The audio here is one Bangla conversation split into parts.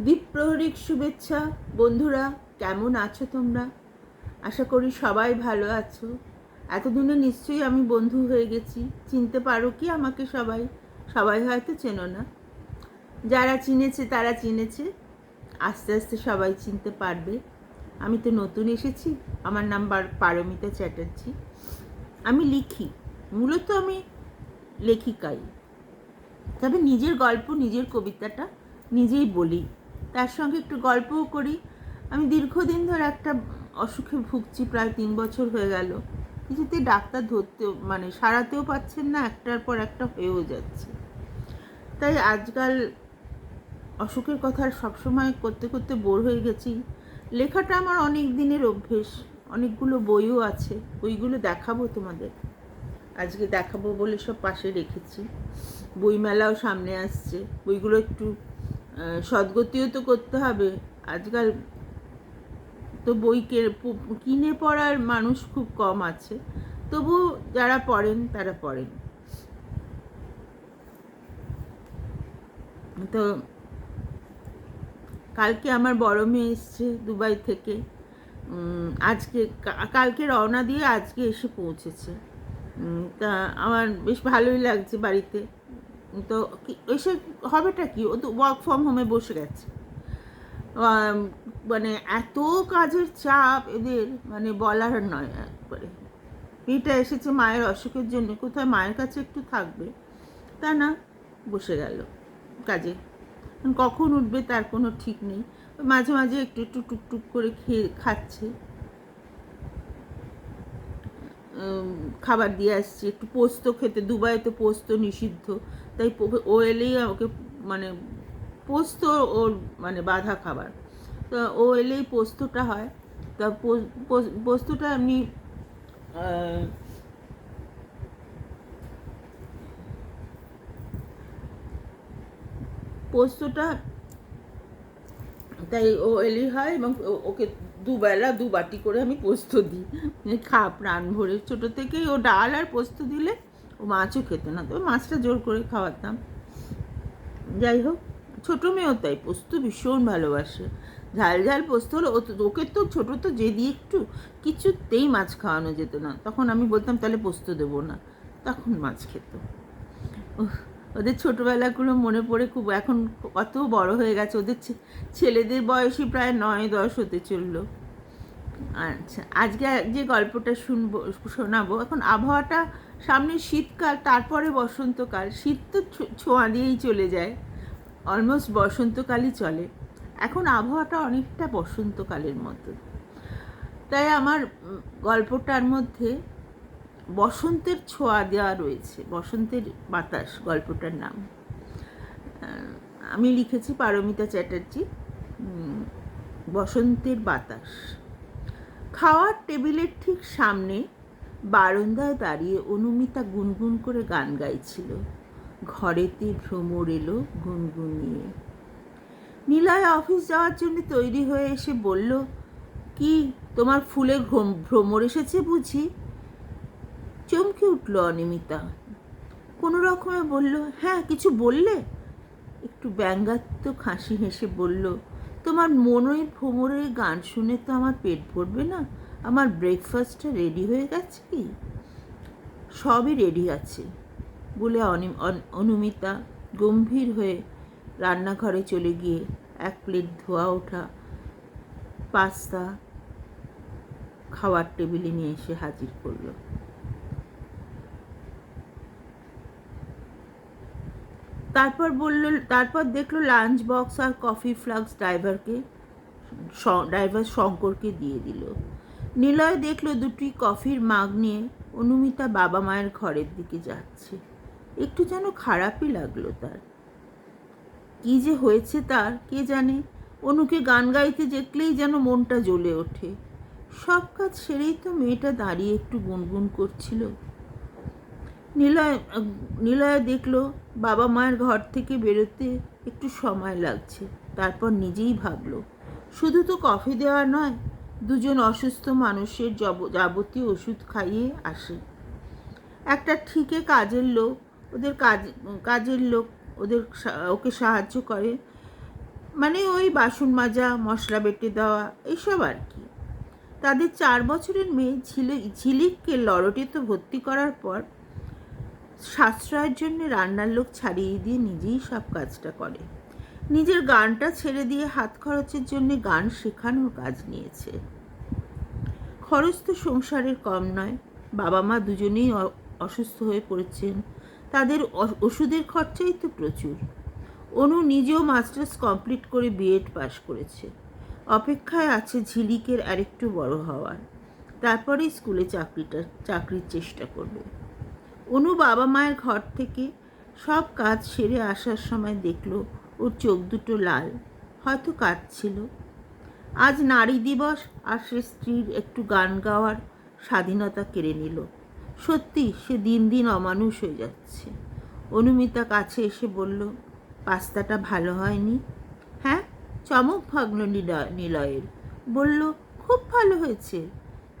দ্বীপ প্রহরিক শুভেচ্ছা। বন্ধুরা, কেমন আছো তোমরা? আশা করি সবাই ভালো আছো। এতদিনে নিশ্চয়ই আমি বন্ধু হয়ে গেছি। চিনতে পারো কি আমাকে সবাই? সবাই হয়তো চেনো না। যারা চিনেছে, তারা চিনেছে। আস্তে আস্তে সবাই চিনতে পারবে। আমি তো নতুন এসেছি। আমার নাম্বার পারমিতা চ্যাটার্জি। আমি লিখি। মূলত আমি লেখিকাই। তবে নিজের গল্প, নিজের কবিতাটা নিজেই বলি। তার সঙ্গে একটু গল্পও করি। আমি দীর্ঘদিন ধরে একটা অসুখে ভুগছি, প্রায় তিন বছর হয়ে গেল। কিছুতে ডাক্তার ধরতেও মানে সারাতেও পাচ্ছেন না, একটার পর একটা হয়েও যাচ্ছে। তাই আজকাল অসুখের কথা সবসময় করতে করতে বোর হয়ে গেছি। লেখাটা আমার অনেক দিনের অভ্যেস, অনেকগুলো বইও আছে, বইগুলো দেখাবো তোমাদের। আজকে দেখাবো বলে সব পাশে রেখেছি। বইমেলাও সামনে আসছে, বইগুলো একটু সদ্গতিও তো করতে হবে। আজকাল তো বই কিনে পড়ার মানুষ খুব কম আছে। তবু যারা পড়েন, তারা পড়েন। তো কালকে আমার বড় মেয়ে এসছে দুবাই থেকে। আজকে কালকে রওনা দিয়ে আজকে এসে পৌঁছেছে। তা আমার বেশ ভালোই লাগছে বাড়িতে। তো এসে হবেটা কি? ও তো ওয়ার্ক ফ্রম হোমে বসে গেছে। মানে এত কাজের চাপ এদের মানে বলার নয় একবারে। মেয়েটা এসেছে মায়ের অসুখের জন্য, কোথায় মায়ের কাছে একটু থাকবে? তা না, বসে গেল কাজে। কখন উঠবে তার কোনো ঠিক নেই। মাঝে মাঝে একটু একটু টুকটুক করে খেয়ে, খাচ্ছে। খাবার দিয়ে আসছি। একটু পোস্ত খেতে দুবাই তো পোস্ত নিষিদ্ধ। তাই ও এলেই ওকে মানে পোস্ত ওর মানে বাধা খাবার। তো ও এলেই পোস্তটা হয়। তা পোস্তটা এমনি পোস্তটা, তাই ও এলি হয় এবং ওকে দুবেলা দু বাটি করে আমি পোস্ত দিই। খা, প্রাণ ভরে। ছোটো থেকেই ও ডাল আর পোস্ত দিলে ও মাছও খেত না। তবে মাছটা জোর করে খাওয়াতাম। যাই হোক, ছোটো মেয়েও তাই। পোস্ত ভীষণ ভালোবাসে। ঝাল ঝাল পোস্ত হলো ওকে তো ছোটো তো যদি একটু কিছুতেই মাছ খাওয়ানো যেত না। তখন আমি বলতাম, তাহলে পোস্ত দেবো না। তখন মাছ খেত। ওদের ছোটোবেলাগুলো মনে পড়ে খুব, এখন কত বড় হয়ে গেছে। ওদের ছেলেদের বয়সই প্রায় নয় দশ হতে চলল। আচ্ছা আজকে যে গল্পটা শুনব, শোনাবো, এখন আবহাওয়াটা সামনে শীতকাল, তারপরে বসন্তকাল। শীত তো ছোঁয়া দিয়েই চলে যায়। অলমোস্ট বসন্তকালই চলে। এখন আবহাওয়াটা অনেকটা বসন্তকালের মতো। তাই আমার গল্পটার মধ্যে বসন্তের ছোঁয়া দেওয়া রয়েছে। বসন্তের বাতাস, গল্পটার নাম। আমি লিখেছি পারমিতা চ্যাটার্জি বসন্তের বাতাস। খাওয়ার টেবিলের ঠিক সামনে বারান্দায় দাঁড়িয়ে অনুমিতা গুনগুন করে গান গাইছিল। ঘরেতে ভ্রমর এলো গুনগুনিয়ে। নীলায় অফিস যাওয়ার জন্য তৈরি হয়ে এসে বলল, কি, তোমার ফুলে ভ্রমর এসেছে বুঝি? চমকে উঠল অনিমিতা। কোনো রকমে বলল হ্যাঁ কিছু বললে? একটু ব্যঙ্গাত্মক হাসি হেসে বলল, তোমার মনের ভ্রমরের গান শুনে তো আমার পেট ভরবে না। আমার ব্রেকফাস্টটা রেডি হয়ে গেছে কি? সবই রেডি আছে, বলে অনুমিতা গম্ভীর হয়ে রান্নাঘরে চলে গিয়ে এক প্লেট ধোয়া ওঠা পাস্তা খাওয়ার টেবিলে নিয়ে এসে হাজির করল। তারপর বলল, তারপর দেখল লাঞ্চ বক্স আর কফি ফ্লাক্স ড্রাইভারকে ড্রাইভার শঙ্করকে দিয়ে দিল। নিলয় দেখল দুটি কফির মাগ নিয়ে অনুমিতা বাবা মায়ের ঘরের দিকে যাচ্ছে। একটু যেন খারাপই লাগল তার। কি যে হয়েছে তার, কে জানে? অনুকে গান গাইতে দেখলেই যেন মনটা জ্বলে ওঠে। সব কাজ সেরেই তো মেয়েটা দাঁড়িয়ে একটু গুনগুন করছিল। নিলয় নিলয় দেখল বাবা মায়ের ঘর থেকে বেরোতে একটু সময় লাগছে। তারপর নিজেই ভাবলো, শুধু তো কফি দেওয়া নয়, দুজন অসুস্থ মানুষের যাবতীয় ওষুধ খাইয়ে আসে। একটা ঠিকে কাজের লোক, ওদের কাজ, কাজের লোক ওদের ওকে সাহায্য করে। মানে ওই বাসন মাজা, মশলা বেটে দেওয়া এইসব আর কি। তাদের চার বছরের মেয়ে ঝিলি, ঝিলিককে লরটিতে ভর্তি করার পর সাশ্রয়ের জন্য রান্নার লোক ছাড়িয়ে দিয়ে নিজেই সব কাজটা করে। নিজের গানটা ছেড়ে দিয়ে হাত খরচের জন্য গান শেখানোর কাজ নিয়েছে। খরচ তো সংসারের কম নয়। বাবা মা দুজনেই অসুস্থ হয়ে পড়েছেন। তাদের ওষুধের খরচাই তো প্রচুর। অনু নিজেও মাস্টার্স কমপ্লিট করে বিএড পাশ করেছে। অপেক্ষায় আছে ঝিলিকের আরেকটু বড় হওয়ার। তারপরেই স্কুলে চাকরিটা, চাকরির চেষ্টা করবে। অনু বাবা মায়ের ঘর থেকে সব কাজ সেরে আসার সময় দেখল ওর চোখ দুটো লাল, হয়তো কাঁদছিল। আজ নারী দিবস, আর সে স্ত্রীর একটু গান গাওয়ার স্বাধীনতা কেড়ে নিল। সত্যি, সে দিন দিন অমানুষ হয়ে যাচ্ছে। অনুমিতা কাছে এসে বলল, পাস্তাটা ভালো হয়নি? হ্যাঁ চমক নিলয় নিলয়ের। বলল, খুব ভালো হয়েছে।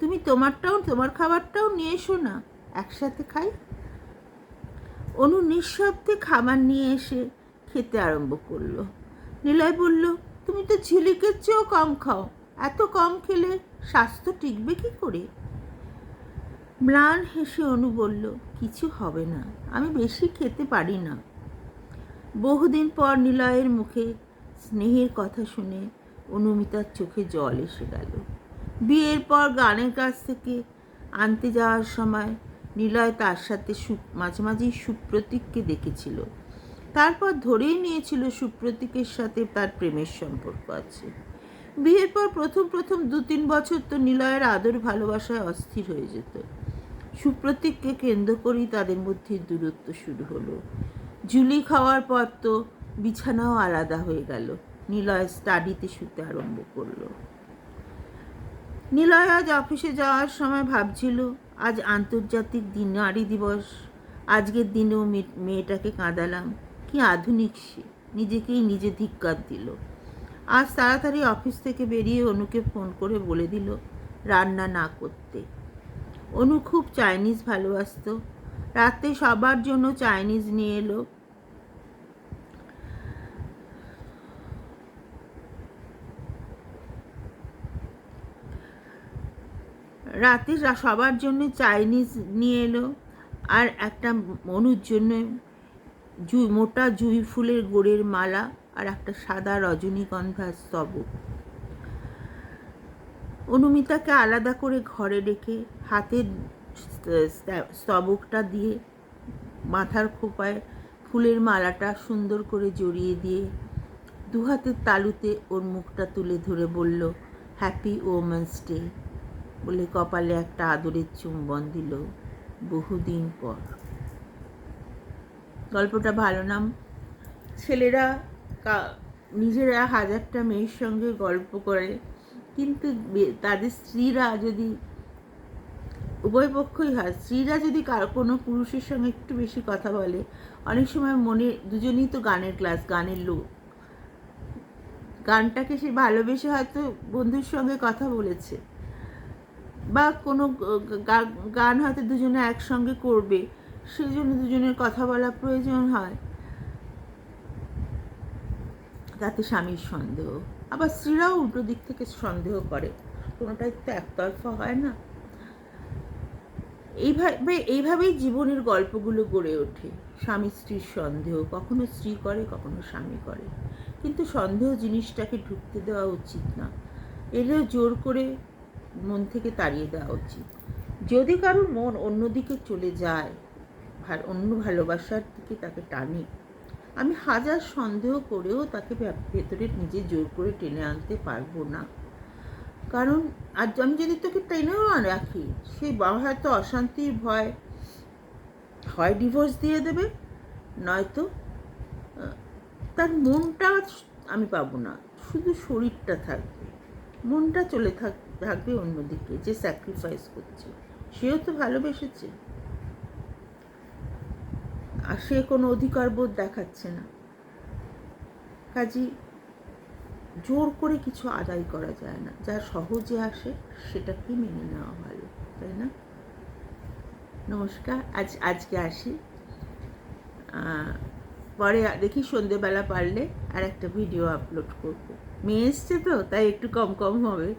তুমি তোমারটাও, তোমার খাবারটাও নিয়ে এসো না, একসাথে খাই। অনু নিঃশব্দে খাবার নিয়ে এসে খেতে আরম্ভ করল। নিলয় বলল, তুমি তো ঝিলিকের চেয়েও কম খাও। এত কম খেলে স্বাস্থ্য টিকবে কি করে? ম্লান হেসে অনু বলল, কিছু হবে না, আমি বেশি খেতে পারি না। বহুদিন পর নিলয়ের মুখে স্নেহের কথা শুনে অনুমিতার চোখে জল এসে গেল। বিয়ের পর গানের কাছ থেকে আনতে যাওয়ার সময় নিলয় তার সাথে মাঝে মাঝেই সুপ্রতীককে দেখেছিল। তারপর ধরেই নিয়েছিল সুপ্রতীকের সাথে তার প্রেমের সম্পর্ক আছে। বিয়ের পর প্রথম প্রথম দু তিন বছর তো নিলয়ের আদর ভালোবাসায় অস্থির হয়ে যেত। সুপ্রতীককে কেন্দ্র করেই তাদের মধ্যে দূরত্ব শুরু হলো। জুলি খাওয়ার পর তো বিছানাও আলাদা হয়ে গেল। নিলয় স্টাডিতে শুতে আরম্ভ করল। নিলয় আজ অফিসে যাওয়ার সময় ভাবছিল আজ আন্তর্জাতিক দিন, নারী দিবস। আজকের দিনেও মেয়ে- মেয়েটাকে কাঁদালাম। কি আধুনিক সে। নিজেকেই নিজে ধিক্কার দিল। আজ তাড়াতাড়ি অফিস থেকে বেরিয়ে অনুকে ফোন করে বলে দিল, রান্না না করতে। অনু খুব চাইনিজ ভালোবাসত। রাতে সবার জন্য চাইনিজ নিয়ে এলো। রাতে সবার জন্য চাইনিজ নিয়ে এলো। আর একটা মনুর জন্য জুই, মোটা জুই ফুলের গোড়ের মালা আর একটা সাদা রজনীগন্ধার স্তবক অনুমিতাকে আলাদা করে ঘরে রেখে হাতের স্তবকটা দিয়ে মাথার খোপায় ফুলের মালাটা সুন্দর করে জড়িয়ে দিয়ে দু হাতের তালুতে ওর মুখটা তুলে ধরে বলল হ্যাপি ওমেন্স ডে বলে কপালে একটা আদরের চুম্বন দিল বহুদিন পর। গল্পটা ভালো নাম ছেলেরা নিজেরা হাজারটা মেয়ের সঙ্গে গল্প করে, কিন্তু তাদের স্ত্রীরা যদি, উভয় পক্ষই হয়, স্ত্রীরা যদি কার কোনো পুরুষের সঙ্গে একটু বেশি কথা বলে, অনেক সময় মনে, দুজনেই তো গানের ক্লাস, গানের লোক। গানটাকে সে ভালোবেসে হয়তো বন্ধুর সঙ্গে কথা বলেছে। বা কোনো গান হয়তো দুজনে একসঙ্গে করবে সেই জন্য দুজনের কথা বলা প্রয়োজন হয়। তাতে স্বামীর সন্দেহ, আবার স্ত্রীরাও উল্টো দিক থেকে সন্দেহ করে। কোনোটাই তো একতরফা হয় না। এইভাবে, এইভাবেই জীবনের গল্পগুলো গড়ে ওঠে। স্বামী স্ত্রীর সন্দেহ, কখনো স্ত্রী করে, কখনো স্বামী করে। কিন্তু সন্দেহ জিনিসটাকে ঢুকতে দেওয়া উচিত না। এলেও জোর করে মন থেকে তাড়িয়ে দেওয়া উচিত। যদি কারোর মন অন্যদিকে চলে যায় অন্য ভালোবাসার দিকে তাকে টানে, আমি হাজার সন্দেহ করেও তাকে ভেতরে নিজে জোর করে টেনে আনতে পারব না। কারণ, আর আমি যদি তোকে টেনেও রাখি, সে বাবা হয়তো অশান্তির ভয়, হয় ডিভোর্স দিয়ে দেবে, নয়তো তার মনটা আমি পাবো না, শুধু শরীরটা থাকবে, মনটা চলে থাক থাকবে অন্যদিকে যে স্যাক্রিফাইস করছে। সেও তো ভালোবেসেছে। আর সে কোনো অধিকার বোধ দেখাচ্ছে না। কাজী জোর করে কিছু আদায় করা যায় না। যা সহজে আসে, সেটাকেই মেনে নেওয়া ভালো, তাই না? নমস্কার, আজ, আজকে আসি। পরে দেখি সন্ধেবেলা পারলে আর একটা ভিডিও আপলোড করব। মেয়ে এসছে তো, তাই একটু কম কম হবে।